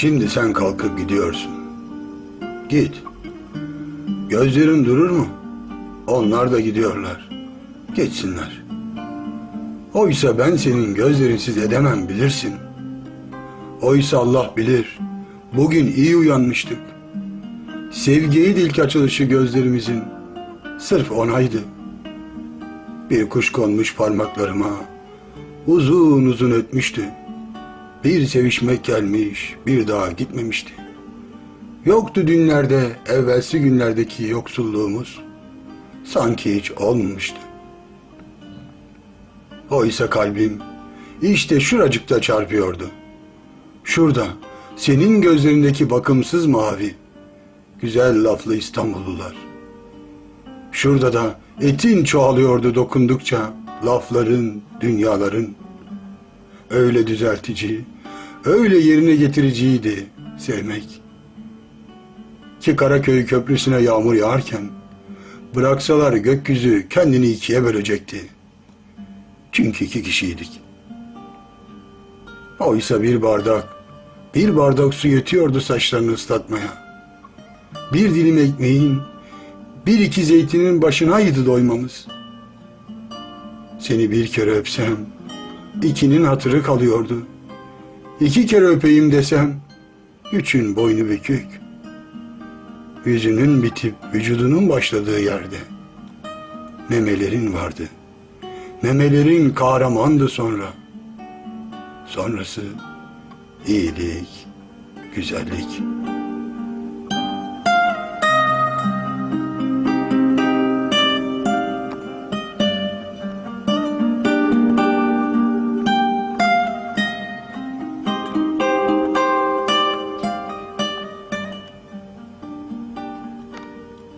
Şimdi sen kalkıp gidiyorsun. Git. Gözlerin durur mu? Onlar da gidiyorlar. Geçsinler. Oysa ben senin gözlerinsiz edemem bilirsin. Oysa Allah bilir. Bugün iyi uyanmıştık. Sevgiydi ilk açılışı gözlerimizin. Sırf onaydı. Bir kuş konmuş parmaklarıma. Uzun uzun ötmüştü. Bir sevişmek gelmiş, bir daha gitmemişti. Yoktu dünlerde, evvelsi günlerdeki yoksulluğumuz. Sanki hiç olmamıştı. Oysa kalbim işte şuracıkta çarpıyordu. Şurada, senin gözlerindeki bakımsız mavi, güzel laflı İstanbullular. Şurada da etin çoğalıyordu dokundukça lafların, dünyaların. Öyle düzeltici, öyle yerine getiriciydi sevmek. Ki Karaköy köprüsüne yağmur yağarken bıraksalar gökyüzü kendini ikiye bölecekti. Çünkü iki kişiydik. Oysa bir bardak, bir bardak su yetiyordu saçlarını ıslatmaya. Bir dilim ekmeğin, bir iki zeytinin başınaydı doymamız. Seni bir kere öpsem, ikinin hatırı kalıyordu. İki kere öpeyim desem, üçün boynu bükük. Yüzünün bitip vücudunun başladığı yerde. Memelerin vardı. Memelerin kahramandı sonra. Sonrası iyilik, güzellik.